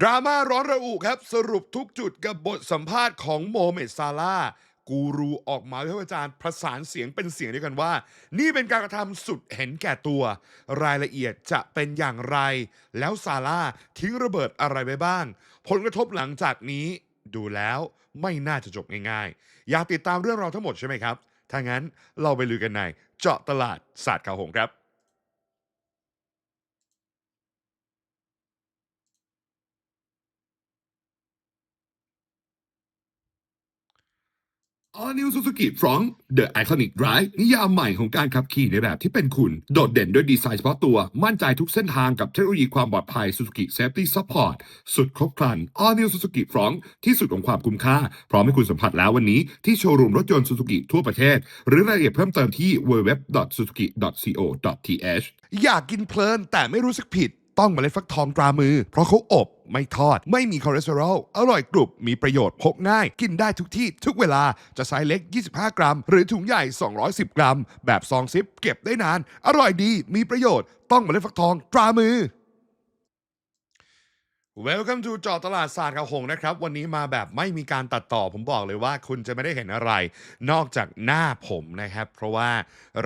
ดราม่าร้อนระอุครับ สรุปทุกจุดกับบทสัมภาษณ์ของโมเมดซาลากูรูออกมาวิพากษ์วิจารณ์ประสานเสียงเป็นเสียงเดียวกันว่า นี่เป็นการกระทำสุดเห็นแก่ตัว รายละเอียดจะเป็นอย่างไร แล้วซาลาทิ้งระเบิดอะไรไปบ้าง ผลกระทบหลังจากนี้ดูแล้วไม่น่าจะจบง่ายๆ อยากติดตามเรื่องราวทั้งหมดใช่ไหมครับ ถ้างั้นเราไปลุยกันในเจาะตลาดศาสตร์ข่าวหงครับ All New Suzuki Front The Iconic Drive นิยามใหม่ของการขับขี่ในแบบที่เป็นคุณ โดดเด่นด้วยดีไซน์เฉพาะตัว มั่นใจทุกเส้นทางกับเทคโนโลยีความปลอดภัย Suzuki Safety Support สุดครบครัน All New Suzuki Front ที่สุดของความคุ้มค่า พร้อมให้คุณสัมผัสแล้ววันนี้ ที่โชว์รูมรถยนต์ Suzuki ทั่วประเทศ หรือรายละเอียดเพิ่มเติมที่ www.suzuki.co.th อยากกินเพลินแต่ไม่รู้สึกผิด ต้องเมล็ดฟักทองตรามือ เพราะเขาอบไม่ทอด ไม่มีคอเลสเตอรอล อร่อยกรุบ มีประโยชน์พกง่าย กินได้ทุกที่ทุกเวลา จะไซส์เล็ก 25 กรัม หรือถุงใหญ่ 210 กรัม แบบซองซิป เก็บได้นาน อร่อยดี มีประโยชน์ ต้องเมล็ดฟักทองตรามือ Welcome to จอตลาดศาสตร์ข่าวหงนะครับ วันนี้มาแบบไม่มีการตัดต่อผมบอกเลยว่าคุณจะไม่ได้เห็นอะไร นอกจากหน้าผมนะครับ เพราะว่า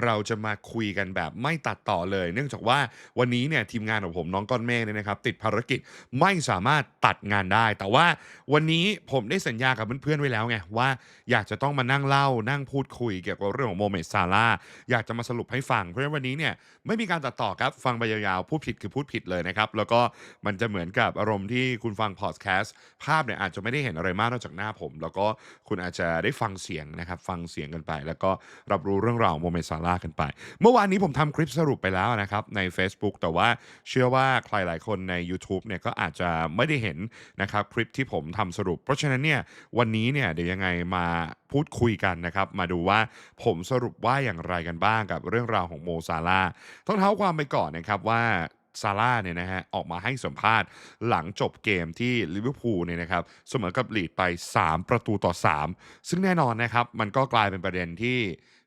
เราจะมาคุยกันแบบไม่ตัดต่อเลย เนื่องจากว่าวันนี้เนี่ยทีมงานของผมน้องก้อนเมฆเนี่ยนะครับ ติดภารกิจไม่สามารถตัดงานได้ แต่ว่าวันนี้ผมได้สัญญากับเพื่อนๆไว้แล้วไงว่าอยากจะต้องมานั่งเล่านั่งพูดคุยเกี่ยวกับเรื่องของโมเมดซาร่าอยากจะมาสรุปให้ฟังเพราะฉะนั้นวันนี้เนี่ยไม่มีการตัดต่อครับฟังไปยาวๆพูดผิดคือพูดผิดเลยนะครับแล้วก็มันจะเหมือนกับอารมณ์ที่คุณฟังพอดแคสต์ภาพเนี่ยอาจจะไม่ได้เห็นอะไรมากนอกจากหน้าผม แล้วก็คุณอาจจะได้ฟังเสียงนะครับ ฟังเสียงกันไป แล้วก็รับรู้เรื่องราวโมเมนซาร่าห์กันไป เมื่อวานนี้ผมทำคลิปสรุปไปแล้วนะครับใน Facebook แต่ว่าเชื่อว่าใครหลายคนใน YouTube เนี่ยก็อาจจะไม่ได้เห็นนะครับคลิปที่ผมทำสรุป เพราะฉะนั้นเนี่ยวันนี้เนี่ยเดี๋ยวยังไงมาพูดคุยกันนะครับ มาดูว่าผมสรุปว่าอย่างไรกันบ้างกับเรื่องราวของโมซาร่าห์ต้องเท้าความไปก่อนนะครับว่า ซาร่าเนี่ยนะฮะออกมาให้สัมภาษณ์หลังจบเกมที่ลิเวอร์พูลเนี่ยนะครับเสมอกับลีดไป 3 ประตูต่อ 3 ซึ่งแน่นอนนะครับ มันก็กลายเป็นประเด็นที่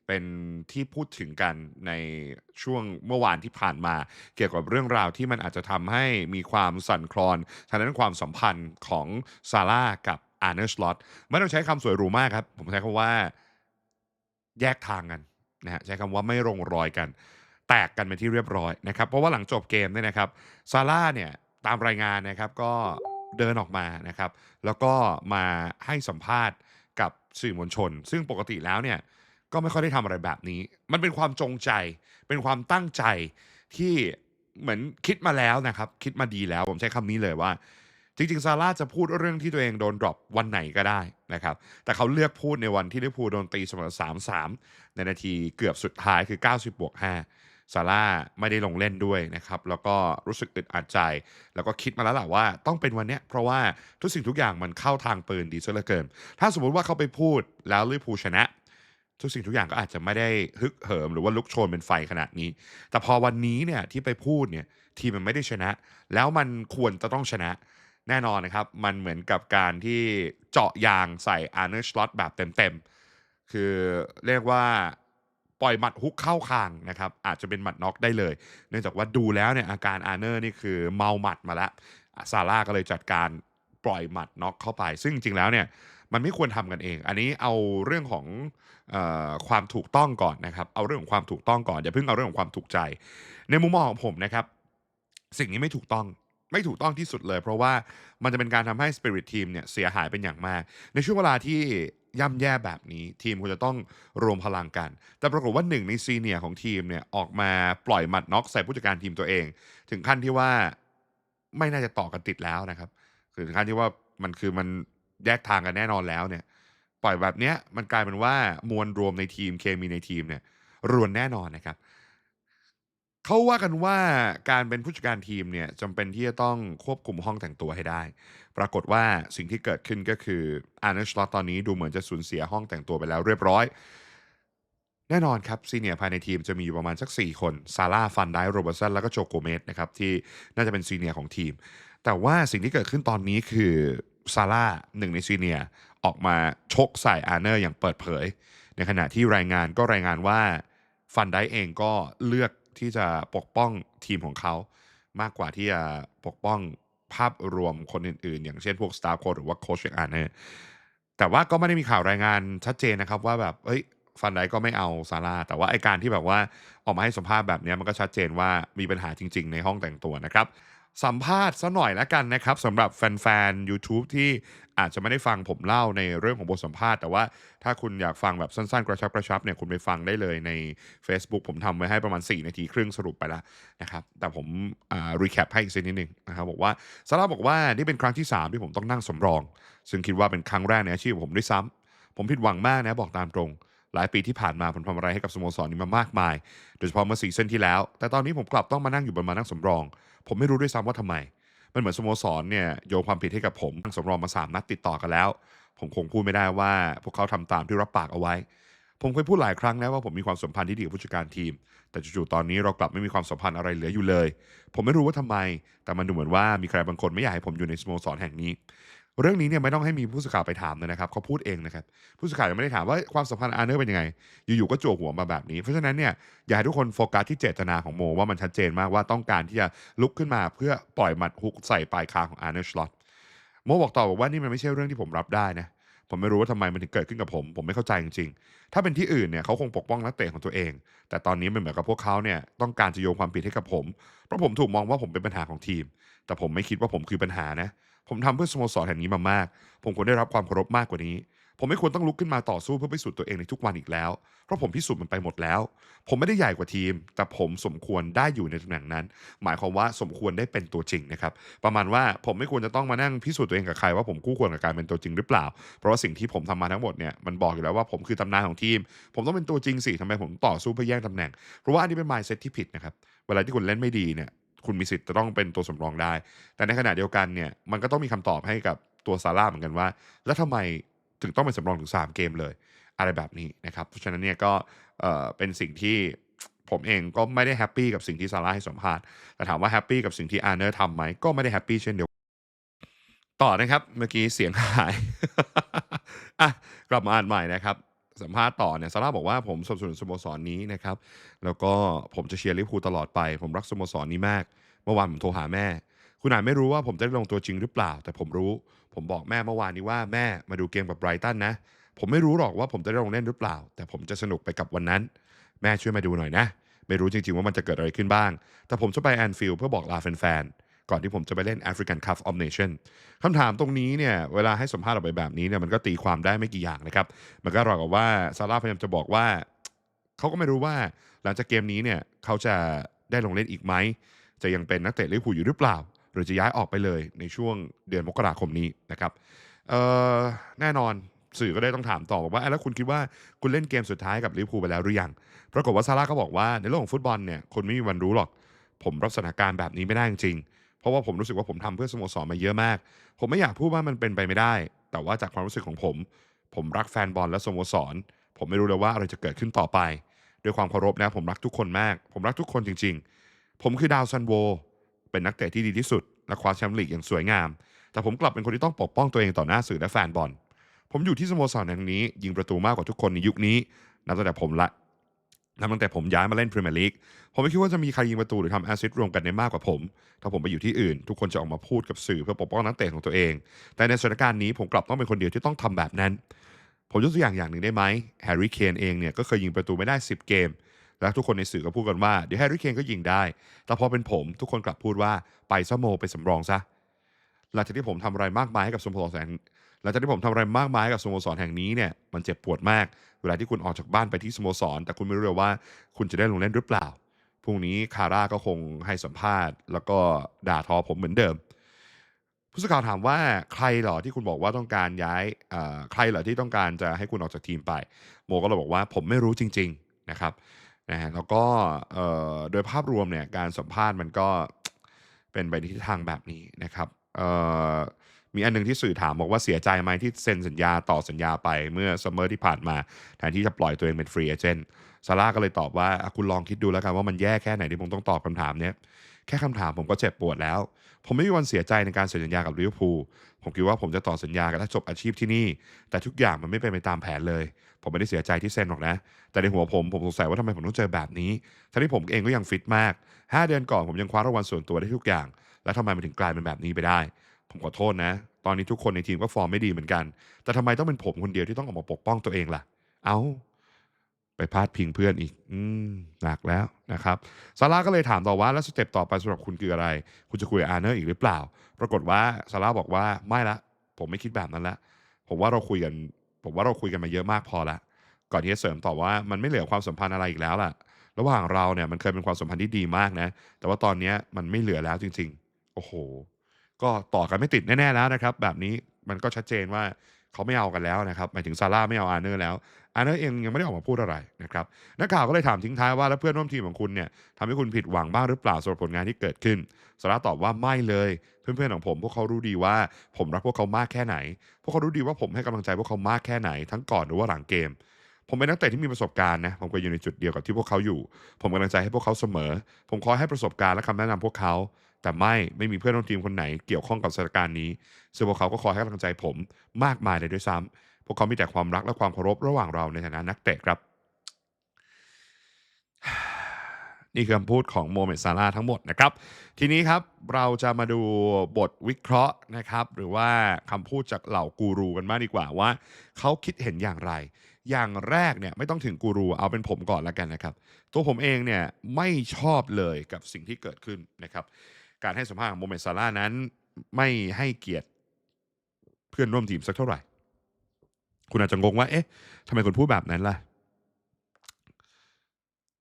เป็นที่พูดถึงกันในช่วงเมื่อวานที่ผ่านมา เกี่ยวกับเรื่องราวที่มันอาจจะทำให้มีความสั่นคลอนทางด้านความสัมพันธ์ของซาร่ากับอาร์เนสลอตไม่ต้องใช้คำสวยหรูมากครับ ผมใช้คำว่าแยกทางกันนะฮะใช้คำว่าไม่ลงรอยกัน แตกกันเป็นที่เรียบร้อยนะครับ เพราะว่าหลังจบเกมเนี่ยนะครับซาร่าเนี่ยตามรายงานนะครับก็เดินออกมานะครับ แล้วก็มาให้สัมภาษณ์กับสื่อมวลชน ซึ่งปกติแล้วเนี่ยก็ไม่ค่อยได้ทำอะไรแบบนี้ มันเป็นความจงใจ เป็นความตั้งใจที่เหมือนคิดมาแล้วนะครับ คิดมาดีแล้ว ผมใช้คำนี้เลยว่า จริงๆซาร่าจะพูดเรื่องที่ตัวเองโดนดรอปวันไหนก็ได้นะครับ แต่เขาเลือกพูดในวันที่ลิเวอร์พูลโดนตีเสมอ3-3 ในนาทีเกือบสุดท้ายคือ 90บวก5 ซาร่าไม่ได้ลงเล่นด้วยนะครับ แล้วก็รู้สึกอึดอัดใจ แล้วก็คิดมาแล้วแหละว่าต้องเป็นวันเนี้ยเพราะว่าทุกสิ่งทุกอย่างมันเข้าทางปืนดีซะเหลือเกิน ถ้าสมมติว่าเขาไปพูดแล้วลิเวอร์พูลชนะ ทุกสิ่งทุกอย่างก็อาจจะไม่ได้ฮึกเหิม หรือว่าลุกโชนเป็นไฟขนาดนี้ แต่พอวันนี้เนี่ยที่ไปพูดเนี่ยทีมมันไม่ได้ชนะ แล้วมันควรจะต้องชนะแน่นอนนะครับ มันเหมือนกับการที่เจาะยางใส่อาร์เนอร์ชลอตแบบเต็มๆ คือเรียกว่า ปล่อยหมัดฮุกเข้าคางนะครับอาจจะเป็นหมัดน็อกได้เลย เนื่องจากว่าดูแล้วเนี่ยอาการอาร์เนอร์นี่คือเมาหมัดมาแล้วซาร่าก็เลยจัดการปล่อยหมัดน็อกเข้าไป ซึ่งจริงแล้วเนี่ยมันไม่ควรทำกันเอง อันนี้เอาเรื่องของออความถูกต้องก่อนนะครับ เอาเรื่องของความถูกต้องก่อนอย่าเพิ่งเอาเรื่องของความถูกใจ ในมุมมองของผมนะครับ สิ่งนี้ไม่ถูกต้องไม่ถูกต้องที่สุดเลย เพราะว่ามันจะเป็นการทำให้สปิริตทีมเนี่ยเสียหายเป็นอย่างมาก ในช่วงเวลาที่ ย่ำแย่แบบนี้ทีมควรจะต้องรวมพลังกัน แต่ปรากฏว่าหนึ่งในซีเนียร์ของทีมเนี่ยออกมาปล่อยหมัดน็อกใส่ผู้จัดการทีมตัวเอง ถึงขั้นที่ว่าไม่น่าจะต่อกันติดแล้วนะครับ คือถึงขั้นที่ว่ามันคือมันแยกทางกันแน่นอนแล้วเนี่ย ปล่อยแบบเนี้ยมันกลายเป็นว่ามวลรวมในทีมเคมีในทีมเนี่ยรวนแน่นอนนะครับ เขาว่ากันว่าการเป็นผู้จัดการทีมเนี่ยจำเป็นที่จะต้องควบคุมห้องแต่งตัวให้ได้ ปรากฏว่าสิ่งที่เกิดขึ้นก็คืออาร์เนชลอตตอนนี้ดูเหมือนจะสูญเสียห้องแต่งตัวไปแล้วเรียบร้อย แน่นอนครับซีเนียร์ภายในทีมจะมีอยู่ประมาณสัก 4 คนซาร่าฟันไดโรเบอร์สันแล้วก็โจโกเมสนะครับที่น่าจะเป็นซีเนียร์ของทีม แต่ว่าสิ่งที่เกิดขึ้นตอนนี้คือซาร่าหนึ่งในซีเนียร์ออกมาชกใส่อาร์เนอร์อย่างเปิดเผย ในขณะที่รายงานก็รายงานว่าฟันไดเองก็เลือก ที่จะปกป้องทีมของเขา มากกว่าที่จะปกป้องภาพรวมคนอื่นๆ อย่างเช่นพวกสตาร์โค้ดหรือว่าโค้ชอย่างนี้แต่ว่าก็ไม่ได้มีข่าวรายงานชัดเจนนะครับว่าแบบเอ้ยฟันไดก็ไม่เอาซาร่าแต่ว่าไอการที่แบบว่าออกมาให้สัมภาษณ์แบบเนี้ยมันก็ชัดเจนว่ามีปัญหาจริง ๆ ในห้องแต่งตัวนะครับ สัมภาษณ์สักหน่อยล้วกันนะครับสำหรับแฟนๆยูทูบที่อาจจะไม่ได้ฟังผมเล่าในเรื่องของบทสัมภาษณ์แต่ว่าถ้าคุณอยากฟังแบบสั้นๆ กระชับๆเนี่ยคุณไปฟังได้เลยในเฟซบุ๊กผมทำไว้ให้ประมาณ 4 นาทีครึ่งสรุปไปแล้วนะครับ แต่ผมอ่า recap ให้อีกสักนิดนึงนะครับบอกว่า Salah บอกว่านี่เป็นครั้งที่ 3 ที่ผมต้องนั่งสำรอง ซึ่งคิดว่าเป็นครั้งแรกในอาชีพผมด้วยซ้ำผมผิดหวังมากนะบอกตามตรงหลายปีที่ผ่านมาผมทำอะไรให้กับสโมสรนี้มามากมาย โดยเฉพาะเมื่อซีซั่นที่แล้ว แต่ตอนนี้ผมกลับต้องมานั่งอยู่บนมานั่งสำรอง ผมไม่รู้ด้วยซ้ำว่าทำไม มันเหมือนสโมสรเนี่ยโยนความผิดให้กับผมทั้งสำรองมามนัดติดต่อกันแล้ว ผมคงพูดไม่ได้ว่า พวกเขาทำตามที่รับปากเอาไว้ ผมเคยพูดหลายครั้งแล้วว่าผมมีความสัมพันธ์ที่ดีกับผู้จัดการทีม แต่จู่ๆตอนนี้เรากลับไม่มีความสัมพันธ์อะไรเหลืออยู่เลย ผมไม่รู้ว่าทำไม แต่มันดูเหมือนว่ามีใครบางคนไม่อยากให้ผมอยู่ในสโมสรแห่งนี้ เรื่องนี้เนี่ยไม่ต้องให้มีผู้สื่อข่าวไปถามเลยนะครับเขาพูดเองนะครับผู้สื่อข่าวยังไม่ได้ถามว่าความสัมพันธ์อาร์เนอร์เป็นยังไง อยู่ๆก็จั่วหัวมาแบบนี้ เพราะฉะนั้นเนี่ยอยากให้ทุกคนโฟกัสที่เจตนาของโมว่ามันชัดเจนมากว่าต้องการที่จะลุกขึ้นมาเพื่อปล่อยหมัดฮุกใส่ปลายคางของอาร์เนอร์ชลอตโมบอกต่อบอกว่านี่มันไม่ใช่เรื่องที่ผมรับได้นะผมไม่รู้ว่าทำไมมันถึงเกิดขึ้นกับผม ผมไม่เข้าใจจริงๆ ถ้าเป็นที่อื่นเนี่ยเขาคงปกป้องนักเตะของตัวเอง แต่ตอนนี้มันเหมือนกับพวกเขาเนี่ยต้องการจะโยงความผิดให้กับผม เพราะผมถูกมองว่าผมเป็นปัญหาของทีม แต่ผมไม่คิดว่าผมคือปัญหานะ ผมทำเพื่อสโมสรแห่งนี้มามาก ผมควรได้รับความเคารพมากกว่านี้ ผมไม่ควรต้องลุกขึ้นมาต่อสู้เพื่อพิสูจน์ตัวเองในทุกวันอีกแล้ว เพราะผมพิสูจน์มันไปหมดแล้ว ผมไม่ได้ใหญ่กว่าทีม แต่ผมสมควรได้อยู่ในตำแหน่งนั้น หมายความว่าสมควรได้เป็นตัวจริงนะครับ ประมาณว่าผมไม่ควรจะต้องมานั่งพิสูจน์ตัวเองกับใครว่าผมคู่ควรกับการเป็นตัวจริงหรือเปล่า เพราะว่าสิ่งที่ผมทำมาทั้งหมดเนี่ยมันบอกอยู่แล้วว่าผมคือตำนานของทีม ผมต้องเป็นตัวจริงสิทำไมผมต่อสู้เพื่อแย่งตำแหน่ง เพราะว่าอันนี้เป็น mindset ที่ผิดนะครับ เวลาที่คุณเล่นไม่ดีเนี่ย คุณมีสิทธิ์จะต้องเป็นตัวสำรองได้ แต่ในขณะเดียวกันเนี่ยมันก็ต้องมีคำตอบให้กับตัวซาร่าเหมือนกันว่า แล้วทำไมถึงต้องเป็นสำรองถึง 3 เกมเลย อะไรแบบนี้นะครับเพราะฉะนั้นเนี่ยก็เออเป็นสิ่งที่ผมเองก็ไม่ได้แฮปปี้กับสิ่งที่ซาร่าให้สัมภาษณ์แต่ถามว่าแฮปปี้กับสิ่งที่อาร์เนอร์ทำไหมก็ไม่ได้แฮปปี้เช่นเดียวต่อนะครับเมื่อกี้เสียงหายอะกลับมาอ่านใหม่นะครับ สัมภาษณ์ต่อเนี่ยซาร่าบอกว่าผมสนับสนุนสโมสรนนี้นะครับ แล้วก็ผมจะเชียร์ลิเวอร์พูลตลอดไป ผมรักสโมสรนี้มาก เมื่อวานผมโทรหาแม่ คุณอาจไม่รู้ว่าผมจะได้ลงตัวจริงหรือเปล่า แต่ผมรู้ ผมบอกแม่เมื่อวานนี้ว่าแม่มาดูเกมกับไบรตันนะ ผมไม่รู้หรอกว่าผมจะได้ลงเล่นหรือเปล่า แต่ผมจะสนุกไปกับวันนั้น แม่ช่วยมาดูหน่อยนะ ไม่รู้จริงๆว่ามันจะเกิดอะไรขึ้นบ้าง แต่ผมจะไปแอนฟิลด์เพื่อบอกลาแฟนๆ ก่อนที่ผมจะไปเล่น African Cup of Nation คำถามตรงนี้เนี่ยเวลาให้สัมภาษณ์ออกไปแบบนี้เนี่ยมันก็ตีความได้ไม่กี่อย่างนะครับ มันก็ราวกับว่าซาร่าพยายามจะบอกว่าเขาก็ไม่รู้ว่าหลังจากเกมนี้เนี่ยเขาจะได้ลงเล่นอีกไหม จะยังเป็นนักเตะลิเวอร์พูลอยู่หรือเปล่า หรือจะย้ายออกไปเลยในช่วงเดือนมกราคมนี้นะครับแน่นอนสื่อก็ได้ต้องถามต่อบอกว่าแล้วคุณคิดว่าคุณเล่นเกมสุดท้ายกับลิเวอร์พูลไปแล้วหรือยัง ปรากฏว่าซาร่าก็บอกว่าในโลกของฟุตบอลเนี่ยคนไม่มีวันรู้หรอก ผมรับสถานการณ์แบบนี้ไม่ได้จริง เพราะว่าผมรู้สึกว่าผมทำเพื่อสโมสรมาเยอะมาก ผมไม่อยากพูดว่ามันเป็นไปไม่ได้ แต่ว่าจากความรู้สึกของผม ผมรักแฟนบอลและสโมสร ผมไม่รู้เลยว่าอะไรจะเกิดขึ้นต่อไป ด้วยความเคารพนะผมรักทุกคนมาก ผมรักทุกคนจริง ๆ ผมคือดาวซันโว เป็นนักเตะที่ดีที่สุด และคว้าแชมป์ลีกอย่างสวยงาม แต่ผมกลับเป็นคนที่ต้องปกป้องตัวเองต่อหน้าสื่อและแฟนบอล ผมอยู่ที่สโมสรแห่งนี้ ยิงประตูมากกว่าทุกคนในยุคนี้ นับตั้งแต่ผมละ นับตั้งแต่ผมย้ายมาเล่นพรีเมียร์ลีกผมไม่คิดว่าจะมีใครยิงประตูหรือทำแอสซิสต์รวมกันได้มากกว่าผม ถ้าผมไปอยู่ที่อื่น ทุกคนจะออกมาพูดกับสื่อเพื่อปกป้องนักเตะของตัวเอง แต่ในสถานการณ์นี้ผมกลับต้องเป็นคนเดียวที่ต้องทำแบบนั้น ผมยกตัวอย่างอย่างหนึ่งได้ไหมแฮร์รี่เคนเองเนี่ยก็เคยยิงประตูไม่ได้ 10 เกม แล้วทุกคนในสื่อก็พูดกันว่าเดี๋ยวแฮร์รี่เคนก็ยิงได้ แต่พอเป็นผมทุกคนกลับพูดว่าไปซะโมไปสำรองซะหลังจากที่ผมทำอะไรมากมายให้กับสโมสรแห่งหลังจากที่ผมทำอะไรมากมายให้กับสโมสรแห่งนี้เนี่ยมันเจ็บปวดมาก เวลาที่คุณออกจากบ้านไปที่สโมสร แต่คุณไม่รู้เลยว่าคุณจะได้ลงเล่นหรือเปล่าพรุ่งนี้คาร่าก็คงให้สัมภาษณ์ แล้วก็ด่าทอผมเหมือนเดิม ผู้สื่อข่าวถามว่าใครเหรอที่คุณบอกว่าต้องการย้ายใครเหรอที่ต้องการจะให้คุณออกจากทีมไป โมก็เลยบอกว่าผมไม่รู้จริง ๆนะครับนะฮะแล้วก็โดยภาพรวมเนี่ยการสัมภาษณ์มันก็เป็นไปในทิศทางแบบนี้นะครับ มีอันหนึงที่สื่อถามบอกว่าเสียใจไหมที่เซ็นสัญญาต่อสัญญาไปเมื่อซัมเมอร์ที่ผ่านมาแทนที่จะปล่อยตัวเองเป็นฟรีเอเจนต์ซาร่าก็เลยตอบว่าคุณลองคิดดูแล้วกันว่ามันแย่แค่ไหนที่ผมต้องตอบคำถามเนี้ยแค่คำถามผมก็เจ็บปวดแล้ว ผมไม่มีวันเสียใจในการเซ็นสัญญากับลิเวอร์พูลผมคิดว่าผมจะต่อสัญญากันและจบอาชีพที่นี่ แต่ทุกอย่างมันไม่เป็นไปตามแผนเลย ผมไม่ได้เสียใจที่เซ็นหรอกนะ แต่ในหัวผมผมสงสัยว่าทำไมผมต้องเจอแบบนี้ ทั้งที่ผมเองก็ยังฟิตมาก 5 เดือนก่อนผมยังคว้ารางวัลส่วนตัวได้ทุกอย่าง แล้วทำไมมันถึงกลายเป็นแบบนี้ไปได้ ผมขอโทษนะ ตอนนี้ทุกคนในทีมก็ฟอร์มไม่ดีเหมือนกัน แต่ทำไมต้องเป็นผมคนเดียวที่ต้องออกมาปกป้องตัวเองล่ะ เอาไปพาดพิงเพื่อนอีก อืมหนักแล้วนะครับซาร่าก็เลยถามต่อว่าแล้วสเต็ปต่อไปสำหรับคุณคืออะไร คุณจะคุยกับอาร์เนอร์อีกหรือเปล่า ปรากฏว่าซาร่าบอกว่าไม่ละ ผมไม่คิดแบบนั้นละผมว่าเราคุยกัน ผมว่าเราคุยกันมาเยอะมากพอละก่อนที่จะเสริมต่อว่ามันไม่เหลือความสัมพันธ์อะไรอีกแล้วล่ะ ระหว่างเราเนี่ยมันเคยเป็นความสัมพันธ์ที่ดีมากนะ แต่ว่าตอนนี้มันไม่เหลือแล้วจริง ๆ โอ้โห ก็ต่อกันไม่ติดแน่ๆแล้วนะครับ แบบนี้มันก็ชัดเจนว่าเขาไม่เอากันแล้วนะครับหมายถึงซาร่าไม่เอาอาร์เนอร์แล้วอาร์เนอร์เองยังไม่ได้ออกมาพูดอะไรนะครับนักข่าวก็เลยถามทิ้งท้ายว่าแล้วเพื่อนร่วมทีมของคุณเนี่ยทำให้คุณผิดหวังบ้างหรือเปล่าสำหรับผลงานที่เกิดขึ้นซาร่าตอบว่าไม่เลย เพื่อนๆของผมพวกเขารู้ดีว่า ผมรักพวกเขามากแค่ไหน พวกเขารู้ดีว่าผมให้กำลังใจพวกเขามากแค่ไหน ทั้งก่อนหรือว่าหลังเกมผมเป็นนักเตะที่มีประสบการณ์นะ ผมก็อยู่ในจุดเดียวกับที่พวกเขาอยู่ ผมกำลังใจให้พวกเขาเสมอ ผมคอยให้ประสบการณ์และคำแนะนำพวกเขา แต่ไม่ไม่มีเพื่อนร่วมทีมคนไหนเกี่ยวข้องกับสถานการณ์นี้ซึ่งพวกเขาก็คอยให้กำลังใจผมมากมายเลยด้วยซ้ำพวกเขามีแต่ความรักและความเคารพระหว่างเราในฐานะนักเตะครับ นี่คือคำพูดของโมเมดซาร่าทั้งหมดนะครับ ทีนี้ครับเราจะมาดูบทวิเคราะห์นะครับ หรือว่าคำพูดจากเหล่ากูรูกันมากดีกว่าว่า เขาคิดเห็นอย่างไร อย่างแรกเนี่ยไม่ต้องถึงกูรูเอาเป็นผมก่อนแล้วกันนะครับ ตัวผมเองเนี่ยไม่ชอบเลยกับสิ่งที่เกิดขึ้นนะครับ การให้สัมภาษณ์ของโมเมดซาร่านั้น ไม่ให้เกียรติเพื่อนร่วมทีมสักเท่าไหร่ คุณอาจจะงงว่า เอ๊ะทำไมคุณพูดแบบนั้นล่ะ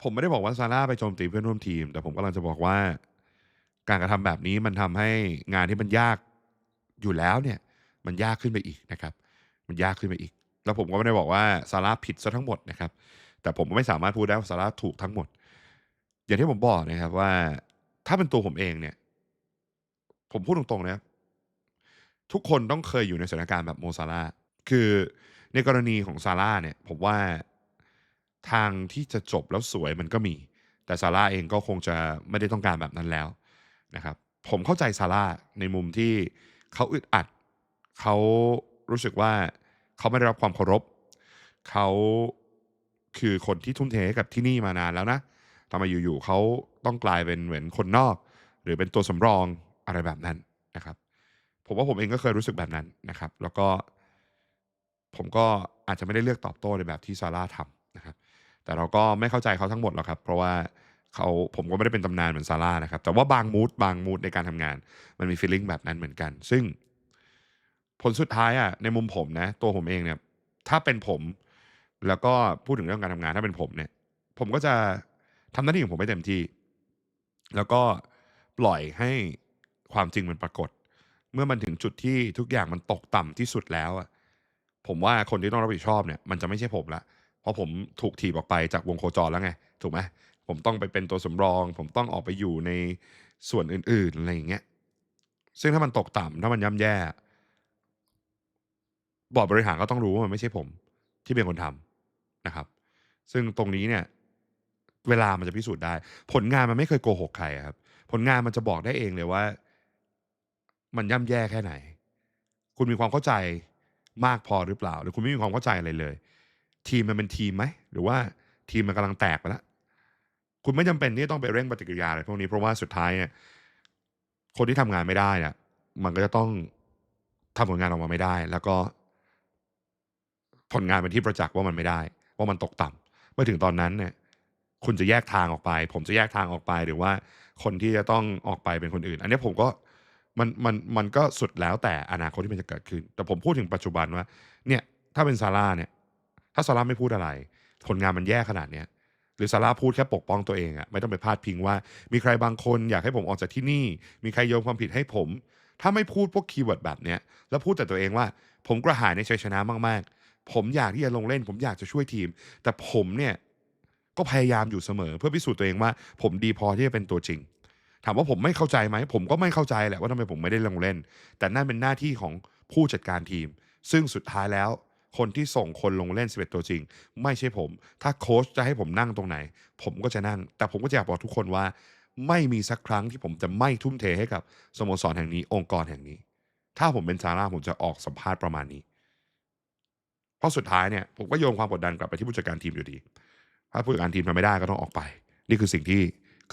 ผมไม่ได้บอกว่าซาร่าไปโจมตีเพื่อนร่วมทีม แต่ผมกำลังจะบอกว่า การกระทำแบบนี้มันทำให้งานที่มันยากอยู่แล้วเนี่ย มันยากขึ้นไปอีกนะครับ มันยากขึ้นไปอีก แล้วผมก็ไม่ได้บอกว่าซาร่าผิดซะทั้งหมดนะครับ แต่ผมก็ไม่สามารถพูดได้ว่าซาร่าถูกทั้งหมด อย่างที่ผมบอกนะครับว่าถ้าเป็นตัวผมเองเนี่ย ผมพูดตรงๆนะทุกคนต้องเคยอยู่ในสถานการณ์แบบโมซาร่าคือในกรณีของซาร่าเนี่ย ผมว่าทางที่จะจบแล้วสวยมันก็มี แต่ซาร่าเองก็คงจะไม่ได้ต้องการแบบนั้นแล้วนะครับ ผมเข้าใจซาร่าในมุมที่เขาอึดอัด เขารู้สึกว่าเขาไม่ได้รับความเคารพ เขาคือคนที่ทุ่มเทกับที่นี่มานานแล้วนะทำไมอยู่ๆเขาต้องกลายเป็นเหมือนคนนอก หรือเป็นตัวสำรอง อะไรแบบนั้นนะครับ ผมว่าผมเองก็เคยรู้สึกแบบนั้นนะครับ แล้วก็ผมก็อาจจะไม่ได้เลือกตอบโต้ในแบบที่ซาร่าทำนะครับ แต่เราก็ไม่เข้าใจเขาทั้งหมดหรอกครับ เพราะว่าเขาผมก็ไม่ได้เป็นตำนานเหมือนซาร่านะครับ แต่ว่าบางมูดบางมูดในการทำงาน มันมีฟีลลิ่งแบบนั้นเหมือนกัน ซึ่งผลสุดท้ายอะในมุมผมนะ ตัวผมเองเนี่ย ถ้าเป็นผม แล้วก็พูดถึงเรื่องการทำงานถ้าเป็นผมเนี่ย ผมก็จะทำหน้าที่ของผมให้เต็มที่ แล้วก็ปล่อยให้ ความจริงมันปรากฏ เมื่อมันถึงจุดที่ทุกอย่างมันตกต่ำที่สุดแล้วอะผมว่าคนที่ต้องรับผิดชอบเนี่ยมันจะไม่ใช่ผมละเพราะผมถูกถีบออกไปจากวงโคจรแล้วไง ถูกไหมผมต้องไปเป็นตัวสำรอง ผมต้องออกไปอยู่ในส่วนอื่นๆอะไรอย่างเงี้ยซึ่งถ้ามันตกต่ำถ้ามันย่ำแย่ บอร์ดบริหารก็ต้องรู้ว่ามันไม่ใช่ผมที่เป็นคนทำนะครับ ซึ่งตรงนี้เนี่ย เวลามันจะพิสูจน์ได้ ผลงานมันไม่เคยโกหกใครครับ ผลงานมันจะบอกได้เองเลยว่า มันย่ำแย่แค่ไหน คุณมีความเข้าใจมากพอหรือเปล่า หรือคุณไม่มีความเข้าใจอะไรเลย ทีมมันเป็นทีมไหมหรือว่าทีมมันกำลังแตกไปแล้วคุณไม่จำเป็นที่ต้องไปเร่งปฏิกิริยาอะไรพวกนี้เพราะว่าสุดท้ายเนี่ยคนที่ทำงานไม่ได้เนี่ยมันก็จะต้องทำผลงานออกมาไม่ได้ แล้วก็ผลงานเป็นที่ประจักษ์ว่ามันไม่ได้ ว่ามันตกต่ำเมื่อถึงตอนนั้นเนี่ย คุณจะแยกทางออกไป ผมจะแยกทางออกไปหรือว่าคนที่จะต้องออกไปเป็นคนอื่น อันนี้ผมก็ มันมันมันก็สุดแล้วแต่อนาคตที่มันจะเกิดขึ้น แต่ผมพูดถึงปัจจุบันว่าเนี่ยถ้าเป็นซาร่าเนี่ย ถ้าซาร่าไม่พูดอะไร ผลงานมันแย่ขนาดเนี้ยหรือซาร่าพูดแค่ปกป้องตัวเองอะไม่ต้องไปพาดพิงว่า มีใครบางคนอยากให้ผมออกจากที่นี่ มีใครโยนความผิดให้ผม ถ้าไม่พูดพวกคีย์เวิร์ดแบบเนี้ยแล้วพูดแต่ตัวเองว่า ผมกระหายในชัยชนะมากๆ ผมอยากที่จะลงเล่น ผมอยากจะช่วยทีม แต่ผมเนี่ยก็พยายามอยู่เสมอ เพื่อพิสูจน์ตัวเองว่า ผมดีพอที่จะเป็นตัวจริง ถามว่าผมไม่เข้าใจไหม ผมก็ไม่เข้าใจแหละว่าทำไมผมไม่ได้ลงเล่น แต่นั่นเป็นหน้าที่ของผู้จัดการทีม ซึ่งสุดท้ายแล้ว คนที่ส่งคนลงเล่น 11 ตัวจริง ไม่ใช่ผม ถ้าโค้ชจะให้ผมนั่งตรงไหน ผมก็จะนั่ง แต่ผมก็จะอยากบอกทุกคนว่า ไม่มีสักครั้งที่ผมจะไม่ทุ่มเทให้กับสโมสรแห่งนี้องค์กรแห่งนี้ ถ้าผมเป็นซาร่าผมจะออกสัมภาษณ์ประมาณนี้ เพราะสุดท้ายเนี่ยผมก็โยนความกดดันกลับไปที่ผู้จัดการทีมอยู่ดี ถ้าผู้จัดการทีมทำไม่ได้ก็ต้องออกไป นี่คือสิ่งที่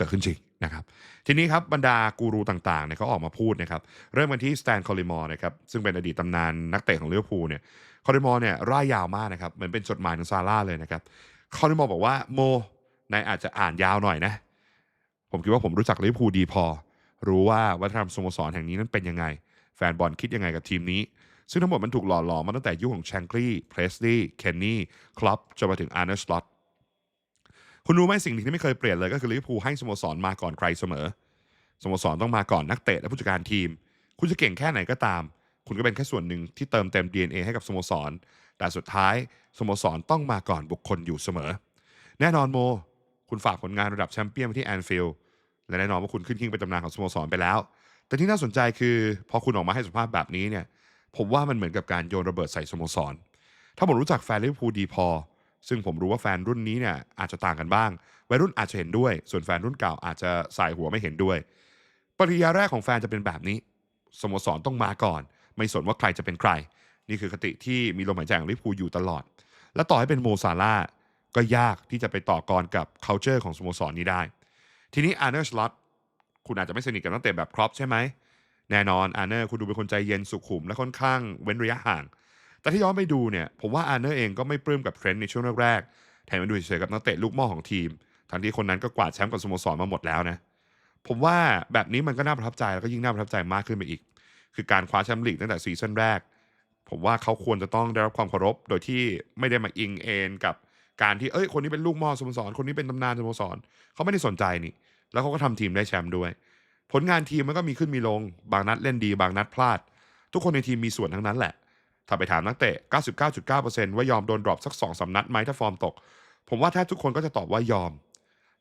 เกิดขึ้นจริงนะครับทีนี้ครับบรรดากูรูต่างๆเนี่ยเขาออกมาพูดนะครับเริ่มกันที่สแตนคอลิมอร์นะครับซึ่งเป็นอดีตตำนานนักเตะของลิเวอร์พูเนี่ยคอลิมอร์เนี่ยร่ายยาวมากนะครับเหมือนเป็นจดหมายถึงซาร่าเลยนะครับคอลิมอร์บอกว่าโมนายอาจจะอ่านยาวหน่อยนะ ผมคิดว่าผมรู้จักลิเวอร์พูลดีพอ รู้ว่าวัฒนธรรมสโมสรแห่งนี้นั้นเป็นยังไง แฟนบอลคิดยังไงกับทีมนี้ ซึ่งทั้งหมดมันถูกหล่อหลอมมาตั้งแต่ยุคของแชงคลีย์เพรสลีย์เคนนี่คลับจนมาถึงอาร์เนสลอต คุณรู้ไหมสิ่งที่ไม่เคยเปลี่ยนเลยก็คือลิเวอร์พูลให้สโมสรมาก่อนใครเสมอ สโมสรต้องมาก่อนนักเตะและผู้จัดการทีม คุณจะเก่งแค่ไหนก็ตาม คุณก็เป็นแค่ส่วนหนึ่งที่เติมเต็ม DNA ให้กับสโมสร แต่สุดท้ายสโมสรต้องมาก่อนบุคคลอยู่เสมอ แน่นอนโม คุณฝากผลงานระดับแชมเปี้ยนไว้ที่แอนฟิลด์และแน่นอนว่าคุณขึ้นคิงเป็นตำนานของสโมสรไปแล้ว แต่ที่น่าสนใจคือพอคุณออกมาให้สัมภาษณ์แบบนี้เนี่ยผมว่ามันเหมือนกับการโยนระเบิดใส่สโมสร ถ้าผมรู้จักแฟนลิเวอร์พูลดีพอ ซึ่งผมรู้ว่าแฟนรุ่นนี้เนี่ยอาจจะต่างกันบ้าง วัยรุ่นอาจจะเห็นด้วย ส่วนแฟนรุ่นเก่าอาจจะสายหัวไม่เห็นด้วยปริยาแรกของแฟนจะเป็นแบบนี้ สโมสรต้องมาก่อน ไม่สนว่าใครจะเป็นใคร นี่คือคติที่มีลมหายใจของลิเวอร์พูอยู่ตลอด และต่อให้เป็นโมซาร่าก็ยากที่จะไปต่อกรกับ culture ของสโมสรนี้ได้ ทีนี้อาร์เนอร์สล็อตคุณอาจจะไม่สนิทกับนักเตะแบบครอปใช่ไหมแน่นอนอาร์เนอร์คุณดูเป็นคนใจเย็นสุขุมและค่อนข้างเว้นระยะห่าง แต่ที่ย้อนไปดูเนี่ยผมว่าอาร์เนอร์เองก็ไม่ปลื้มกับเทรนด์ในช่วงแรกๆแถมมาดูเฉยๆกับนักเตะลูกม่อของทีม ทั้งที่คนนั้นก็กวาดแชมป์กับสโมสรมาหมดแล้วนะผมว่าแบบนี้มันก็น่าประทับใจแล้วก็ยิ่งน่าประทับใจมากขึ้นไปอีก คือการคว้าแชมป์ลีกตั้งแต่ซีซั่นแรก ผมว่าเขาควรจะต้องได้รับความเคารพโดยที่ไม่ได้มาอิงเอนกับการที่เอ้ยคนนี้เป็นลูกม่อสโมสรคนนี้เป็นตำนานสโมสรเขาไม่ได้สนใจนี่ แล้วเขาก็ทำทีมได้แชมป์ด้วย ผลงานทีมมันก็มีขึ้นมีลง บางนัดเล่นดี บางนัดพลาด ทุกคนในทีมมีส่วนทั้งนั้นแหละ ถ้าไปถามนักเตะ 99.9%ว่ายอมโดนดรอปสัก2อสนัดไหมถ้าฟอร์มตก ผมว่าแทบทุกคนก็จะตอบว่ายอม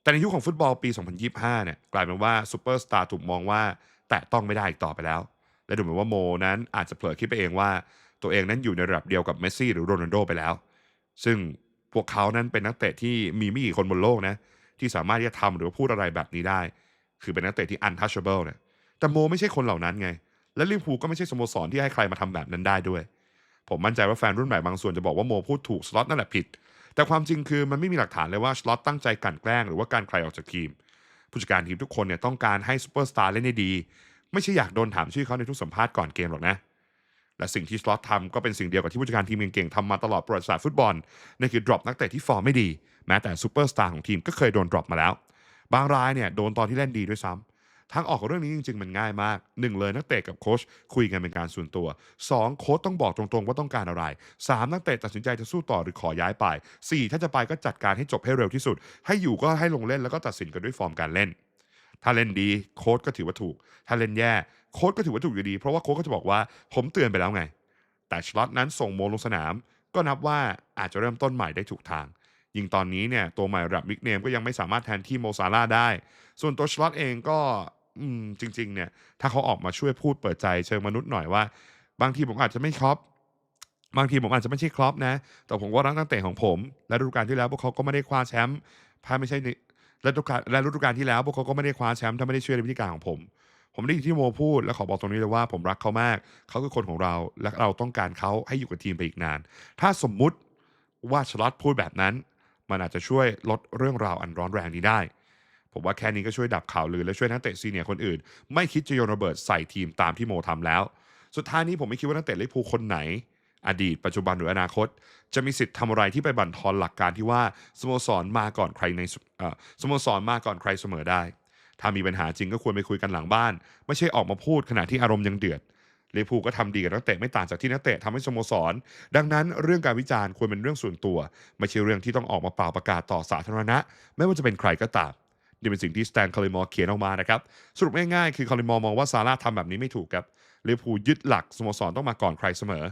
แต่ในยุคของฟุตบอลปี 2025 เนี่ยกลายเป็นว่าซูเปอร์สตาร์ถูกมองว่า แตะต้องไม่ได้อีกต่อไปแล้ว และดูเหมือนว่าโมนั้นอาจจะเผลอคิดไปเองว่า ตัวเองนั้นอยู่ในระดับเดียวกับเมสซี่หรือโรนัลโดไปแล้ว ซึ่งพวกเขานั้นเป็นนักเตะที่มีไม่กี่คนบนโลกนะที่สามารถที่จะทำหรือว่าพูดอะไรแบบนี้ได้ คือเป็นนักเตะที่ untouchable เนี่ยแต่โมไม่ใช่คนเหล่านั้นไง และลิเวอร์พูลก็ไม่ใช่สโมสรที่ให้ใครมาทำแบบนั้นได้ด้วย ผมมั่นใจว่าแฟนรุ่นใหม่บางส่วนจะบอกว่าโมพูดถูกสล็อตนั่นแหละผิด แต่ความจริงคือมันไม่มีหลักฐานเลยว่าสล็อตตั้งใจกลั่นแกล้งหรือว่าการใครออกจากทีม ผู้จัดการทีมทุกคนเนี่ยต้องการให้ซูเปอร์สตาร์เล่นได้ดี ไม่ใช่อยากโดนถามชื่อเขาในทุกสัมภาษณ์ก่อนเกมหรอกนะ และสิ่งที่สล็อตทำก็เป็นสิ่งเดียวกับที่ผู้จัดการทีมเก่งๆทำมาตลอดประวัติศาสตร์ฟุตบอลนั่นคือ drop นักเตะที่ฟอร์มไม่ดี แม้แต่ซูเปอร์สตาร์ของทีมก็เคยโดน drop มาแล้ว บางรายเนี่ยโดนตอนที่เล่นดีด้วยซ้ำ ทางออกของเรื่องนี้จริง ๆ มันง่ายมาก 1 เลยนักเตะกับโค้ชคุยกันเป็นการส่วนตัว 2 โค้ชต้องบอกตรงๆ ว่าต้องการอะไร 3 นักเตะตัดสินใจจะสู้ต่อหรือขอย้ายไป 4 ถ้าจะไปก็จัดการให้จบให้เร็วที่สุด ให้อยู่ก็ให้ลงเล่นแล้วก็ตัดสินกันด้วยฟอร์มการเล่น ถ้าเล่นดีโค้ชก็ถือว่าถูก ถ้าเล่นแย่โค้ชก็ถือว่าถูกอยู่ดี เพราะว่าโค้ชก็จะบอกว่าผมเตือนไปแล้วไง แต่ชลอตนั้นส่งโมลงสนาม ก็นับว่าอาจจะเริ่มต้นใหม่ได้ถูกทางยิ่งตอนนี้เนี่ยตัวใหม่ระดับมิกเนมก็ยังไม่สามารถแทนที่โมซาร่าได้ ส่วนตัวชลอตเองก็ อืมจริง ๆ เนี่ย ถ้าเขาออกมาช่วยพูดเปิดใจเชิงมนุษย์หน่อยว่า บางทีผมอาจจะไม่ครอปบางทีผมอาจจะไม่ใช่ครอปนะ แต่ผมว่ารักนักเตะของผม และฤดูกาลที่แล้วพวกเขาก็ไม่ได้คว้าแชมป์ถ้าไม่ใช่และฤดูกาลและฤดูกาลที่แล้วพวกเขาก็ไม่ได้คว้าแชมป์ถ้าไม่ได้ช่วยในวิธีการของผม ผมได้ยินที่โมพูดและขอบอกตรงนี้เลยว่าผมรักเขามาก เขาคือคนของเรา และเราต้องการเขาให้อยู่กับทีมไปอีกนาน ถ้าสมมุติว่าชลอตพูดแบบนั้น มันอาจจะช่วยลดเรื่องราวอันร้อนแรงนี้ได้ ผมว่าแค่นี้ก็ช่วยดับข่าวลือ และช่วยนักเตะซีเนียคนอื่น ไม่คิดจะโยนระเบิดใส่ทีมตามที่โมทำแล้ว สุดท้ายนี้ผมไม่คิดว่านักเตะลิเวอร์พูลคนไหน อดีตปัจจุบันหรืออนาคต จะมีสิทธิ์ทำอะไรที่ไปบั่นทอนหลักการที่ว่าสโมสรมาก่อนใครในสเอ่อสโมสรมาก่อนใครเสมอได้ ถ้ามีปัญหาจริงก็ควรไปคุยกันหลังบ้าน ไม่ใช่ออกมาพูดขณะที่อารมณ์ยังเดือดลิเวอร์พูลก็ทำดีกับนักเตะไม่ต่างจากที่นักเตะทำให้สโมสร ดังนั้นเรื่องการวิจารณ์ควรเป็นเรื่องส่วนตัว ไม่ใช่เรื่องที่ต้องออกมาเป่าประกาศต่อสาธารณะ ไม่ว่าจะเป็นใครก็ตาม นี่เป็นสิ่งที่สแตนคาริมอร์เขียนออกมานะครับ สรุปง่ายๆ คือคาริมอร์มองว่าซาร่าทำแบบนี้ไม่ถูกครับลิเวอร์พูลยึดหลักสโมสรต้องมาก่อนใครเสมอ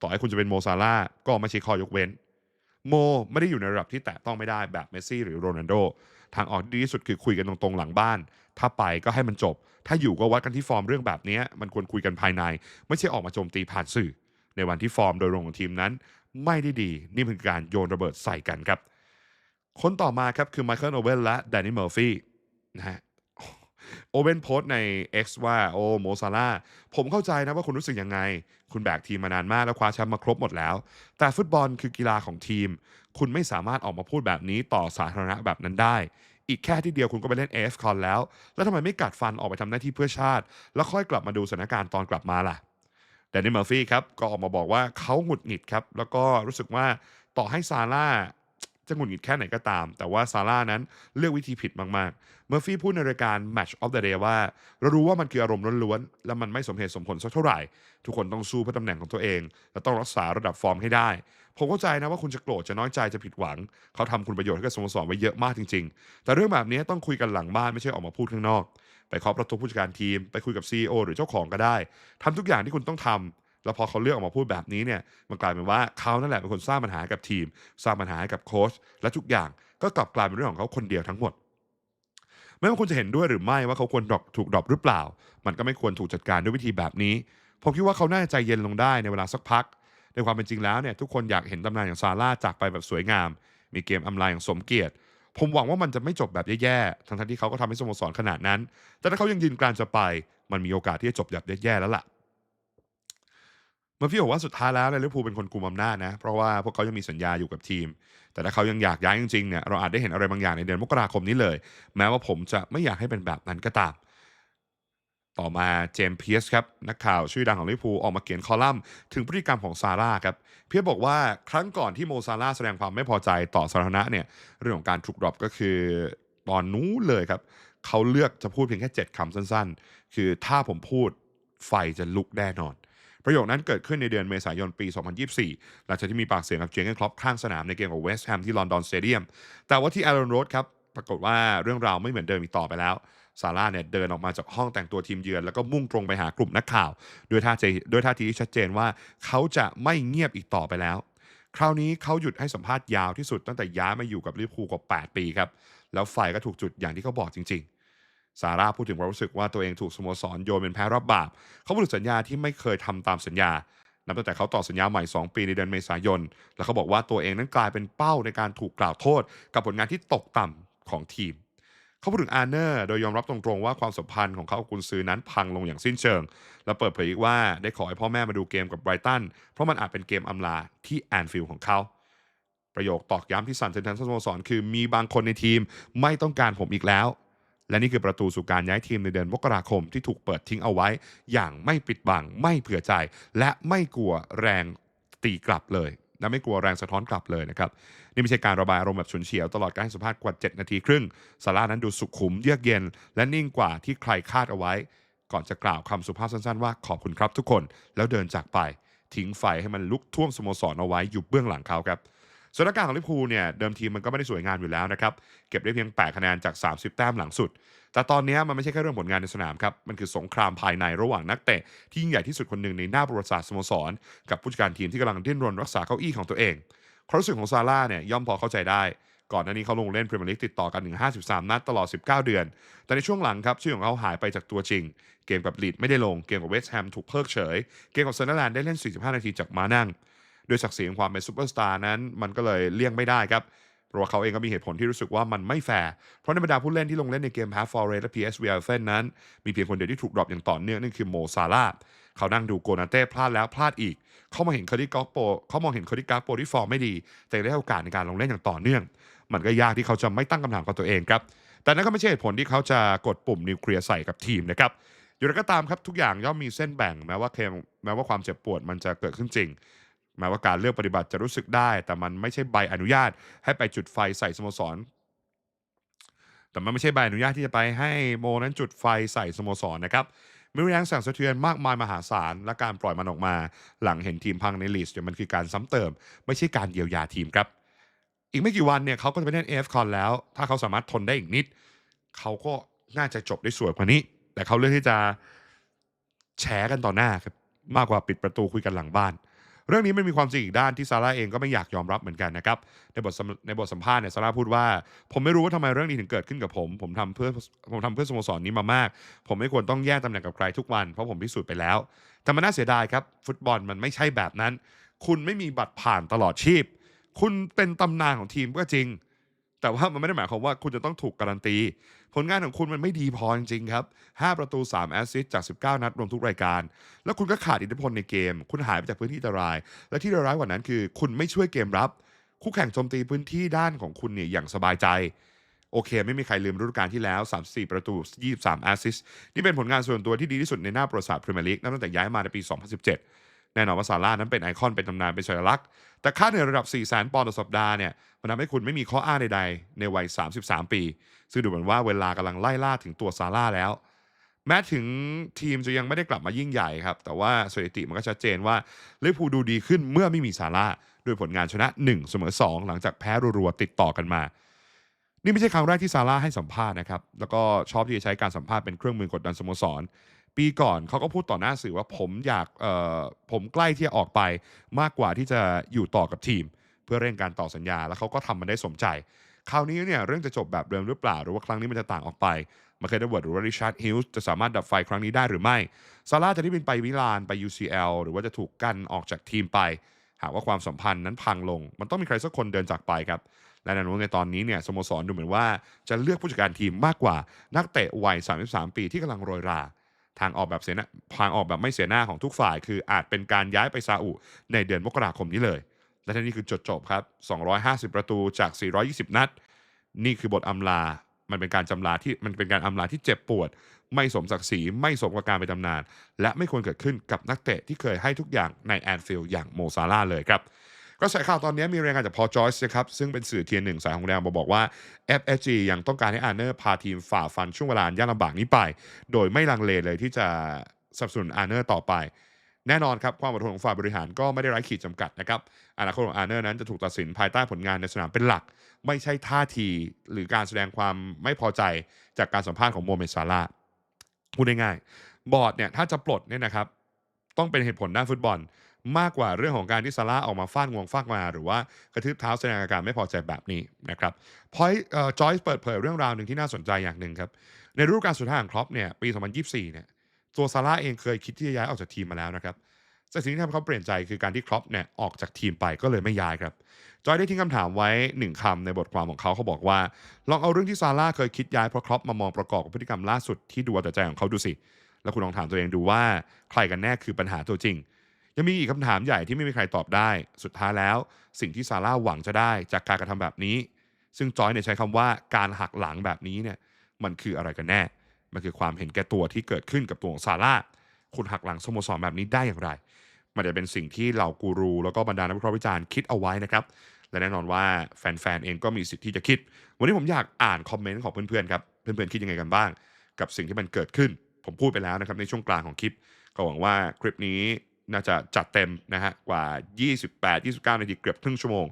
ต่อให้คุณจะเป็นโมซาร่าก็ไม่ใช่ข้อยกเว้น โมไม่ได้อยู่ในระดับที่แตะต้องไม่ได้แบบเมสซี่หรือโรนัลโดทางออกที่ดีที่สุดคือคุยกันตรงๆหลังบ้าน ถ้าไปก็ให้มันจบ ถ้าอยู่ก็วัดกันที่ฟอร์มเรื่องแบบนี้มันควรคุยกันภายใน ไม่ใช่ออกมาโจมตีผ่านสื่อ ในวันที่ฟอร์มโดยรวมของทีมนั้น ไม่ได้ดี นี่เป็นการโยนระเบิดใส่กันครับ คนต่อมาครับคือไมเคิลโอเวนและแดนนี่เมอร์ฟี่นะฮะโอเวนโพสต์ใน X ว่าโอ้โมซาร่าผมเข้าใจนะว่าคุณรู้สึกยังไง คุณแบกทีมมานานมากแล้วคว้าแชมป์มาครบหมดแล้ว แต่ฟุตบอลคือกีฬาของทีม คุณไม่สามารถออกมาพูดแบบนี้ต่อสาธารณะแบบนั้นได้ อีกแค่ที่เดียวคุณก็ไปเล่น AF คอนแล้ว แล้วทำไมไม่กัดฟันออกไปทำหน้าที่เพื่อชาติ แล้วค่อยกลับมาดูสถานการณ์ตอนกลับมาล่ะแดนนี่เมอร์ฟี่ครับก็ออกมาบอกว่าเขาหงุดหงิดครับแล้วก็รู้สึกว่าต่อให้ซาร่า จะหงุดหงิดแค่ไหนก็ตาม แต่ว่าซาร่านั้นเลือกวิธีผิดมากๆ เมอร์ฟี่พูดในรายการ Match of the Day ว่า เรารู้ว่ามันคืออารมณ์ล้วนๆ และมันไม่สมเหตุสมผลสักเท่าไหร่ ทุกคนต้องสู้เพื่อตำแหน่งของตัวเอง และต้องรักษาระดับฟอร์มให้ได้ ผมเข้าใจนะว่าคุณจะโกรธจะน้อยใจจะผิดหวัง เขาทำคุณประโยชน์ให้กับสโมสรไว้เยอะมากจริง ๆ แต่เรื่องแบบนี้ต้องคุยกันหลังบ้านไม่ใช่ออกมาพูดข้างนอก ไปเคาะประตูผู้จัดการทีม ไปคุยกับ CEO หรือเจ้าของก็ได้ทำทุกอย่างที่คุณต้องทำ แล้วพอเขาเลือกออกมาพูดแบบนี้เนี่ยมันกลายเป็นว่าเขานั่นแหละเป็นคนสร้างปัญหากับทีม สร้างปัญหากับโค้ชและทุกอย่างก็กลับกลายเป็นเรื่องของเขาคนเดียวทั้งหมดไม่ว่าคุณจะเห็นด้วยหรือไม่ว่าเขาควรถูกดรอปหรือเปล่า มันก็ไม่ควรถูกจัดการด้วยวิธีแบบนี้ ผมคิดว่าเขาน่าจะใจเย็นลงได้ในเวลาสักพัก ในความเป็นจริงแล้วเนี่ยทุกคนอยากเห็นตำนานอย่างซาร่าจากไปแบบสวยงาม มีเกมอำลาอย่างสมเกียรติ ผมหวังว่ามันจะไม่จบแบบแย่ๆ ทั้งที่เขาก็ทำให้สโมสรขนาดนั้น แต่ถ้าเขายังยืนกรานจะไป มันมีโอกาสที่จะจบแบบแย่ๆแล้วล่ะ มอร์ฟี่บอกว่าสุดท้ายแล้วเนี่ยลิเวอร์พูลเป็นคนกุมอำนาจนะ เพราะว่าพวกเขายังมีสัญญาอยู่กับทีม แต่ถ้าเขายังอยากย้ายจริงๆเนี่ยเราอาจได้เห็นอะไรบางอย่างในเดือนมกราคมนี้เลย แม้ว่าผมจะไม่อยากให้เป็นแบบนั้นก็ตามต่อมาเจมส์เพียสครับ นักข่าวชื่อดังของลิเวอร์พูลออกมาเขียนคอลัมน์ถึงพฤติกรรมของซาร่าครับ เพียสบอกว่าครั้งก่อนที่โมซาร่าแสดงความไม่พอใจต่อสาธารณะเนี่ยเรื่องของการถูกดรอปก็คือตอนนู้นเลยครับ เขาเลือกจะพูดเพียงแค่ 7คำสั้นๆ คือถ้าผมพูดไฟจะลุกแน่นอน ประโยคนั้นเกิดขึ้นในเดือนเมษายนปี 2024 หลังจากที่มีปากเสียงกับเจงเกนคล็อปข้างสนามในเกมกับเวสต์แฮมที่ลอนดอนสเตเดียม แต่ว่าที่แอรอนโรดครับปรากฏว่าเรื่องราวไม่เหมือนเดิมอีกต่อไปแล้วซาร่าเนี่ยเดินออกมาจากห้องแต่งตัวทีมเยือน แล้วก็มุ่งตรงไปหากลุ่มนักข่าวด้วยท่าทีด้วยท่าทีที่ชัดเจนว่าเขาจะไม่เงียบอีกต่อไปแล้ว คราวนี้เขาหยุดให้สัมภาษณ์ยาวที่สุดตั้งแต่ย้ายมาอยู่กับลิเวอร์พูลกว่า8ปีครับแล้วไฟก็ถูกจุดอย่างที่เขาบอกจริงๆ ซาร่าพูดถึงความรู้สึกว่าตัวเองถูกสโมสรโยนเป็นแพ้รับบาป เขาพูดถึงสัญญาที่ไม่เคยทำตามสัญญา นับตั้งแต่เขาต่อสัญญาใหม่ 2 ปีในเดือนเมษายน แล้วเขาบอกว่าตัวเองนั้นกลายเป็นเป้าในการถูกกล่าวโทษ กับผลงานที่ตกต่ำของทีม เขาพูดถึงอาร์เนอร์โดยยอมรับตรงๆว่าความสัมพันธ์ของเขากับกุนซือนั้นพังลงอย่างสิ้นเชิง และเปิดเผยอีกว่าได้ขอให้พ่อแม่มาดูเกมกับไบรตัน เพราะมันอาจเป็นเกมอำลาที่แอนฟิลด์ของเขาประโยคตอกย้ำที่สั่นสะเทือนสโมสรคือมีบางคนในทีมไม่ต้องการผมอีกแล้ว และนี่คือประตูสู่การย้ายทีมในเดือนมกราคมที่ถูกเปิดทิ้งเอาไว้ อย่างไม่ปิดบังไม่เผื่อใจ และไม่กลัวแรงตีกลับเลยและไม่กลัวแรงสะท้อนกลับเลยนะครับ นี่ไม่ใช่การระบายอารมณ์แบบฉุนเฉียวตลอดการให้สัมภาษณ์กว่า 7 นาทีครึ่งซาร่านั้นดูสุขุมเยือกเย็น และนิ่งกว่าที่ใครคาดเอาไว้ ก่อนจะกล่าวคำสุภาพสั้นๆว่าขอบคุณครับทุกคนแล้วเดินจากไป ทิ้งไฟให้มันลุกท่วมสโมสรเอาไว้อยู่เบื้องหลังเขาครับ สถานการณ์ของลิเวอร์พูลเนี่ยเดิมทีมมันก็ไม่ได้สวยงามอยู่แล้วนะครับ เก็บได้เพียง 8 คะแนนจาก 30 แต้มหลังสุด แต่ตอนนี้มันไม่ใช่แค่เรื่องผลงานในสนามครับ มันคือสงครามภายในระหว่างนักเตะที่ยิ่งใหญ่ที่สุดคนหนึ่งในหน้าประวัติศาสตร์สโมสร กับผู้จัดการทีมที่กำลังดิ้นรนรักษาเก้าอี้ของตัวเองความรู้สึกของซาร่าเนี่ยย่อมพอเข้าใจได้ ก่อนหน้านี้เขาลงเล่นพรีเมียร์ลีกติดต่อกันถึง 53 นัดตลอด 19 เดือน แต่ในช่วงหลังครับชื่อของเขาหายไปจากตัวจริง เกมกับลีดไม่ได้ลง เกมกับเวสต์แฮมถูกเพิกเฉย เกมกับเซนเนอร์แลนด์ได้เล่น 45 นาทีจากมานั่ง ด้วยศักดิ์ศรีของความเป็นซูเปอร์สตาร์นั้น มันก็เลยเลี่ยงไม่ได้ครับเพราะว่าเขาเองก็มีเหตุผลที่รู้สึกว่ามันไม่แฟร์ เพราะในบรรดาผู้เล่นที่ลงเล่นในเกมแพ้ฟอร์เรสและ PSV เอลเฟนนั้น มีเพียงคนเดียวที่ถูกดรอปอย่างต่อเนื่องนั่นคือโมซาร่าเขานั่งดูโกนาเต้พลาดแล้วพลาดอีก เขามาเห็นคาริกอกโปเขามองเห็นคาริกากโปที่ฟอร์มไม่ดี แต่ได้โอกาสในการลงเล่นอย่างต่อเนื่อง มันก็ยากที่เขาจะไม่ตั้งคำถามกับตัวเองครับ แต่นั่นก็ไม่ใช่เหตุผลที่เขาจะกดปุ่มนิวเคลียร์ใส่กับทีมนะครับอยู่แล้วก็ตามครับทุกอย่างย่อมมีเส้นแบ่งแม้ว่าเคมแม้ว่าความเจ็บปวดมันจะเกิดขึ้นจริง แม้ว่าการเลือกปฏิบัติจะรู้สึกได้ แต่มันไม่ใช่ใบอนุญาต ให้ไปจุดไฟใส่สโมสร แต่มันไม่ใช่ใบอนุญาตที่จะไปให้โมนั้นจุดไฟใส่สโมสรนะครับมีแรงสั่นสะเทือนมากมายมหาศาล และการปล่อยมันออกมา หลังเห็นทีมพังในลีสเนี่ยมันคือการซ้ำเติม ไม่ใช่การเยียวยาทีมครับ อีกไม่กี่วันเนี่ยเขาก็จะไปเล่นเอฟคอนแล้ว ถ้าเขาสามารถทนได้อีกนิด เขาก็น่าจะจบได้สวยกว่านี้ แต่เขาเลือกที่จะแฉกันต่อหน้าครับมากกว่าปิดประตูคุยกันหลังบ้าน เรื่องนี้มันมีความจริงอีกด้านที่ซาร่าเองก็ไม่อยากยอมรับเหมือนกันนะครับในบทในบทสัมภาษณ์เนี่ยซาร่าพูดว่า ผมไม่รู้ว่าทำไมเรื่องนี้ถึงเกิดขึ้นกับผม ผมทำเพื่อผมทำเพื่อสโมสรนี้มามาก ผมไม่ควรต้องแย่งตำแหน่งกับใครทุกวันเพราะผมพิสูจน์ไปแล้วแต่มันน่าเสียดายครับฟุตบอลมันไม่ใช่แบบนั้น คุณไม่มีบัตรผ่านตลอดชีพ คุณเป็นตำนานของทีมก็จริง แต่ว่ามันไม่ได้หมายความว่าคุณจะต้องถูกการันตี ผลงานของคุณมันไม่ดีพอจริงๆครับ 5 ประตู 3 แอสซิสต์จาก 19 นัดรวมทุกรายการ แล้วคุณก็ขาดอิทธิพลในเกม คุณหายไปจากพื้นที่อันตราย และที่ร้ายกว่านั้นคือ คุณไม่ช่วยเกมรับ คู่แข่งโจมตีพื้นที่ด้านของคุณเนี่ยอย่างสบายใจ โอโอเค ไม่มีใครลืมฤดูกาลที่แล้ว 34 ประตู 23 แอสซิสต์นี่เป็นผลงานส่วนตัวที่ดีที่สุดในหน้าประวัติศาสตร์พรีเมียร์ลีกนับตั้งแต่ย้ายมาในปี 2017 แน่นอนว่าซาร่าห์นั้นเป็นไอคอนเป็นตำนานเป็นสัญลักษณ์ แต่ค่าเหนื่อยระดับ 4 0 0 0 0 0 ปอนด์ต่อสัปดาห์เนี่ยมันทำให้คุณไม่มีข้ออ้างใดๆ ในวัย 33 ปี ซึ่งดูเหมือนว่าเวลากำลังไล่ล่าถึงตัวซาร่าห์แล้ว แม้ถึงทีมจะยังไม่ได้กลับมายิ่งใหญ่ครับ แต่ว่าสถิติมันก็ชัดเจนว่าลิเวอร์พูลดูดีขึ้นเมื่อไม่มีซาร่าห์ด้วยผลงานชนะ1เสมอ2 หลังจากแพ้รัวๆติดต่อกันมานี่ไม่ใช่ครั้งแรกที่ซาร่าห์ให้สัมภาษณ์นะครับ แล้วก็ชอบที่จะใช้การสัมภาษณ์เป็นเครื่องมือกดดันสโมสร ปีก่อนเขาก็พูดต่อหน้าสื่อว่าผมอยากผมใกล้ที่จะออกไปมากกว่าที่จะอยู่ต่อกับทีม เพื่อเร่งการต่อสัญญา แล้วเขาก็ทำมันได้สมใจ คราวนี้เนี่ยเรื่องจะจบแบบเดิมหรือเปล่า หรือว่าครั้งนี้มันจะต่างออกไปมาเคยได้เวิร์ดหรือว่าริชาร์ดฮิลส์จะสามารถดับไฟครั้งนี้ได้หรือไม่ซาร่าจะได้บินไปมิลานไป UCL หรือว่าจะถูกกันออกจากทีมไป หากว่าความสัมพันธ์นั้นพังลง มันต้องมีใครสักคนเดินจากไปครับและแนวโน้มในตอนนี้เนี่ยสโมสรดูเหมือนว่าจะเลือกผู้จัดการทีมมากกว่านักเตะวัย 33 ปีที่กำลังโรยรา ทางออกแบบเสียนาทางออกแบบไม่เสียหน้าของทุกฝ่าย คืออาจเป็นการย้ายไปซาอุในเดือนมกราคมนี้เลย และท่านี้คือจดจบครับ 250 ประตูจาก 420 นัด นี่คือบทอำลา มันเป็นการจำลาที่มันเป็นการอำลาที่เจ็บปวด ไม่สมศักดิ์ศรีไม่สมกับการเป็นตำนาน และไม่ควรเกิดขึ้นกับนักเตะที่เคยให้ทุกอย่างในแอนฟิลด์อย่างโมซาร่าเลยครับ ก็สายข่าวตอนนี้มีรายงานจากพอจอยส์นะครับซึ่งเป็นสื่อเทียนหนึ่งสายของแดงมบอกว่า FSG ยังต้องการให้อาร์เนอร์พาทีมฝ่าฟันช่วงเวลายากลำบากนี้ไป โดยไม่ลังเลเลยที่จะสนับสนุนอาร์เนอร์ต่อไป แน่นอนครับ ความอดทนของฝ่ายบริหารก็ไม่ได้ไร้ขีดจำกัดนะครับอนาคตของอาร์เนอร์นั้นจะถูกตัดสินภายใต้ผลงานในสนามเป็นหลัก ไม่ใช่ท่าทีหรือการแสดงความไม่พอใจจากการสัมภาษณ์ของโมเมซาร่าพูดง่ายๆบอร์ดเนี่ยถ้าจะปลดเนี่ยนะครับต้องเป็นเหตุผลด้านฟุตบอล มากกว่าเรื่องของการที่ซาร่าออกมาฟาดงวงฟาดมา หรือว่ากระทืบเท้าแสดงอาการไม่พอใจแบบนี้นะครับพอยจอยส์เปิดเผยเรื่องราวหนึ่งที่น่าสนใจอย่างหนึ่งครับ ในฤดูกาลสุดท้ายของครอปเนี่ยปี 2024 เนี่ยตัวซาร่าเองเคยคิดที่จะย้ายออกจากทีมมาแล้วนะครับแต่สิ่งที่ทำให้เขาเปลี่ยนใจคือการที่ครอปเนี่ยออกจากทีมไปก็เลยไม่ย้ายครับ จอยได้ทิ้งคำถามไว้หนึ่งคำในบทความของเขาเขาบอกว่า ลองเอาเรื่องที่ซาร่าเคยคิดย้ายเพราะครอปมามองประกอบกับพฤติกรรมล่าสุดที่ดูเอาแต่ใจของเขาดูสิ แล้วคุณลองถามตัวเองดูว่าใครกันแน่คือปัญหาตัวจริง ยังมีอีกคำถามใหญ่ที่ไม่มีใครตอบได้ สุดท้ายแล้ว สิ่งที่ซาร่าห์หวังจะได้จากการกระทำแบบนี้ ซึ่งจอยเนี่ยใช้คำว่าการหักหลังแบบนี้เนี่ยมันคืออะไรกันแน่ มันคือความเห็นแก่ตัวที่เกิดขึ้นกับตัวของซาร่าห์คุณหักหลังสโมสรแบบนี้ได้อย่างไร มันจะเป็นสิ่งที่เหล่ากูรู แล้วก็บรรดานักวิเคราะห์วิจารณ์คิดเอาไว้นะครับ และแน่นอนว่าแฟนๆเองก็มีสิทธิ์ที่จะคิด วันนี้ผมอยากอ่านคอมเมนต์ของเพื่อนๆครับ เพื่อนๆคิดยังไงกันบ้าง กับสิ่งที่มันเกิดขึ้น ผมพูดไปแล้วนะครับในช่วงกลางของคลิป ก็หวังว่าคลิปนี้ น่าจะจัดเต็มนะฮะกว่า 28-29 นาทีเกือบครึ่งชั่วโมง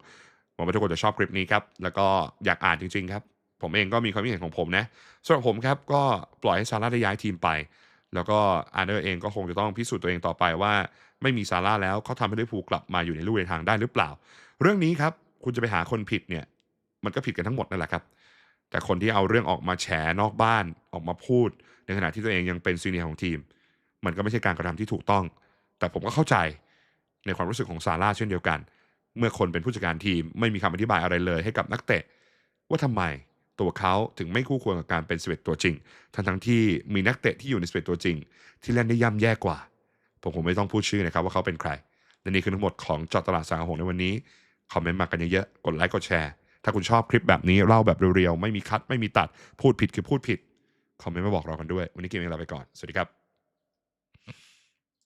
หวังว่าทุกคนจะชอบคลิปนี้ครับ แล้วก็อยากอ่านจริง ๆ ครับ ผมเองก็มีความคิดเห็นของผมนะสำหรับผมครับก็ปล่อยให้ซาร่าได้ย้ายทีมไป แล้วก็อาร์เนอร์เองก็คงจะต้องพิสูจน์ตัวเองต่อไปว่า ไม่มีซาร่าแล้วเขาทำให้ลิเวอร์พูลกลับมาอยู่ในลู่ในทางได้หรือเปล่า เรื่องนี้ครับคุณจะไปหาคนผิดเนี่ยมันก็ผิดกันทั้งหมดนั่นแหละครับ แต่คนที่เอาเรื่องออกมาแฉนอกบ้านออกมาพูด ในขณะที่ตัวเองยังเป็นซีเนียร์ของทีม มันก็ไม่ใช่การกระทำที่ถูกต้อง แต่ผมก็เข้าใจในความรู้สึกของซาร่าเช่นเดียวกัน เมื่อคนเป็นผู้จัดการทีมไม่มีคำอธิบายอะไรเลยให้กับนักเตะ ว่าทำไมตัวเขาถึงไม่คู่ควรกับการเป็น11ตัวจริง ทั้งทั้งที่มีนักเตะที่อยู่ใน11ตัวจริง ที่เล่นได้ย่ำแย่กว่า ผมคงไม่ต้องพูดชื่อนะครับว่าเขาเป็นใคร และนี่คือทั้งหมดของจอตลาดสางหงในวันนี้ คอมเมนต์มากันเยอะๆ กดไลค์กดแชร์ ถ้าคุณชอบคลิปแบบนี้เล่าแบบเรียวๆ ไม่มีคัดไม่มีตัด พูดผิดคือพูดผิด คอมเมนต์มาบอกเรากันด้วย วันนี้เกมเองลาไปก่อน สวัสดีครับ